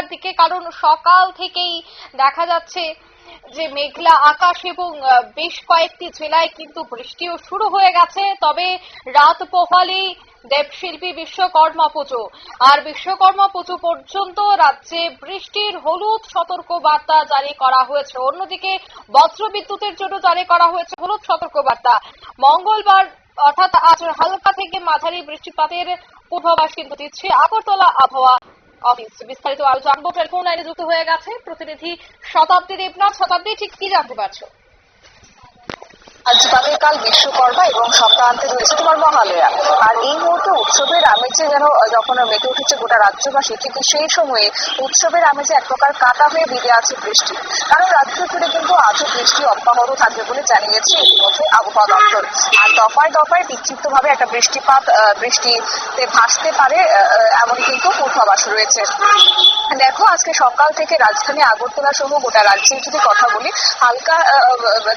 সন্ধ্যার দিকে, কারণ সকাল থেকেই দেখা যাচ্ছে যে মেঘলা আকাশ এবং বেশ কয়েকটি জেলায় কিন্তু বৃষ্টিও শুরু হয়ে গেছে। তবে রাত পোহালেই দেবশিল্পী বিশ্বকর্মা পুজো। আর বিশ্বকর্মা পুজো পর্যন্ত রাজ্যে বৃষ্টির হলুদ সতর্ক বার্তা জারি করা হয়েছে। অন্যদিকে বজ্র বিদ্যুতের জন্য জারি করা হয়েছে হলুদ সতর্ক বার্তা মঙ্গলবার, অর্থাৎ আজ হালকা থেকে মাঝারি বৃষ্টিপাতের পূর্বাভাস কিন্তু দিচ্ছে আগরতলা আবহাওয়া। অফিস বিস্তারিত আরও জানব টেলিফোন লাইনে যুক্ত হয়ে গেছে? প্রতিনিধি শতাব্দী দেবনাথ, শতাব্দী, ঠিক কি জানতে পারছ? আজ বাগেরকাল বিশ্বকর্মা এবং সপ্তাহান্তে রয়েছে তোমার মহালয়া। আর এই মুহূর্তে উৎসবের আমেজে যেন যখন মেতে উঠেছে গোটা রাজ্যবাসী, ঠিক সেই সময়ে উৎসবের আমেজে এক প্রকার কাটা হয়ে বিঁধে আছে বৃষ্টি। কারণ রাজ্য জুড়ে কিন্তু আজও বৃষ্টি অব্যাহত থাকবে বলে জানিয়েছে ইতিমধ্যে আবহাওয়া দপ্তর। দফায় দফায় বিক্ষিপ্ত ভাবে একটা বৃষ্টিপাত বৃষ্টিতে ভাসতে পারে এমন কিন্তু পূর্বাভাস রয়েছে। দেখো, আজকে সকাল থেকে রাজধানী আগরতলা সহ গোটা রাজ্যের যদি কথা বলি, হালকা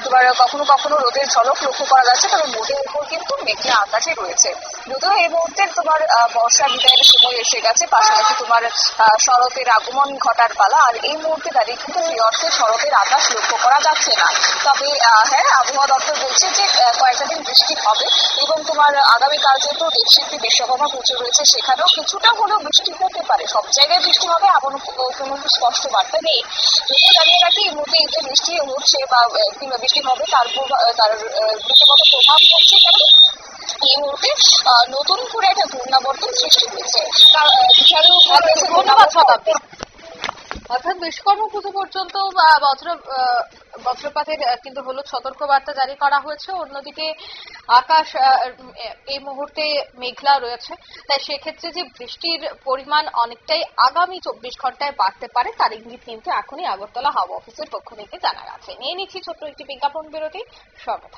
তোমার কখনো কখনো রোদের ঝলক লক্ষ্য করা যাচ্ছে, তবে মোটের উপর কিন্তু মেঘলা আকাশে রয়েছে। যদিও এই মুহূর্তে তোমার বর্ষা বিদায়ের সময় এসে গেছে, পাশাপাশি তোমার শরতের আগমন ঘটার পালা, আর এই মুহূর্তে দাঁড়িয়ে কিন্তু সেই অর্থে শরতের আকাশ লক্ষ্য করা যাচ্ছে না। তবে হ্যাঁ আবহাওয়া দপ্তর বলছে যে কয়েকটা দিন বৃষ্টি হবে। এবং তোমার আগামীকাল যেহেতু দেবশিল্পী বিশ্বকর্মা পুজো রয়েছে সেখানেও কিছুটা হলেও বৃষ্টি হতে পারে। সব জায়গায় বৃষ্টি হবে এমন কোনো স্পষ্ট বার্তা নেই। যদিও জানিয়ে রাখি এই মুহূর্তে এই যে বৃষ্টি হচ্ছে বা কিংবা বৃষ্টি হবে তার তার প্রভাব পড়ছে কেন? এই মুহূর্তে নতুন করে একটা ঘূর্ণাবর্তন সৃষ্টি হয়েছে। ধন্যবাদ অর্থাৎ বিশ্বকর্মা পুজো পর্যন্ত বজ্র বজ্রপাতের কিন্তু হলুদ সতর্ক বার্তা জারি করা হয়েছে। অন্যদিকে আকাশ এই মুহূর্তে মেঘলা রয়েছে। তাই সেক্ষেত্রে যে বৃষ্টির পরিমাণ অনেকটাই আগামী চব্বিশ ঘন্টায় বাড়তে পারে, তার ইঙ্গিত কিন্তু এখনই আগরতলা হাওয়া অফিসের পক্ষ থেকে জানা গেছে। নিয়ে নিচ্ছি ছোট্ট একটি বিজ্ঞাপন বিরতি। সঙ্গে